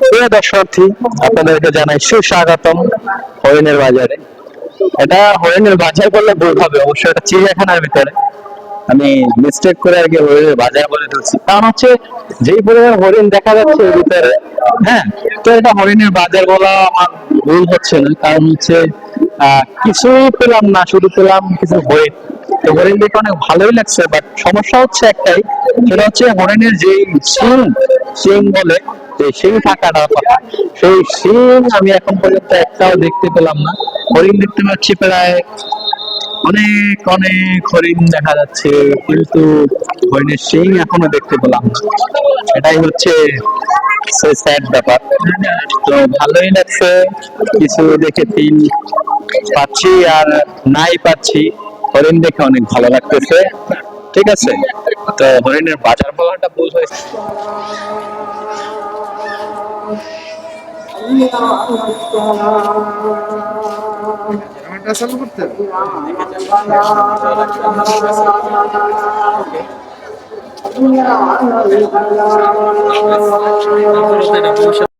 প্রিয় আপনাদেরকে জানাই সুস্বাগতম হরিণের বাজারে। এটা হরিণের বাজার ভুল হবে এটা চিড়িয়াখানার ভিতরে। আমি মিস্টেক করে হরিণের বাজার বলে ফেলছি। কারণ হচ্ছে যেই পরিমাণ হরিণ দেখা যাচ্ছে এর ভিতরে হ্যাঁ তো এটা হরিণের বাজার বলা আমার ভুল হচ্ছে না। কারণ হচ্ছে কিছুই পেলাম না, শুধু পেলাম কিছু হরিণ। তো হরিণ দেখে অনেক ভালোই লাগছে বাট সমস্যা হচ্ছে একটাই, সেটা হচ্ছে হরিণের শিং শিং বলে, যে শিং থাকাটা কথা। সেই শিং আমি এখন পর্যন্ত একটাও দেখতে পেলাম না। হরিণ দেখতে পাচ্ছি প্রায় অনেক অনেক হরিণ দেখা যাচ্ছে, কিন্তু হরিণের শিং এখনও দেখতে পেলাম না। এটাই হচ্ছে স্যাড ব্যাপার। তো ভালোই লাগছে, কিছু দেখে তিন পাচ্ছি আর নাই পাচ্ছি। হরিণ দেখে অনেক ভালো লাগতেছে। ঠিক আছে তো হরিণের বাজার বলাটা ভুল হয়েছে এটা চালু করতে হবে।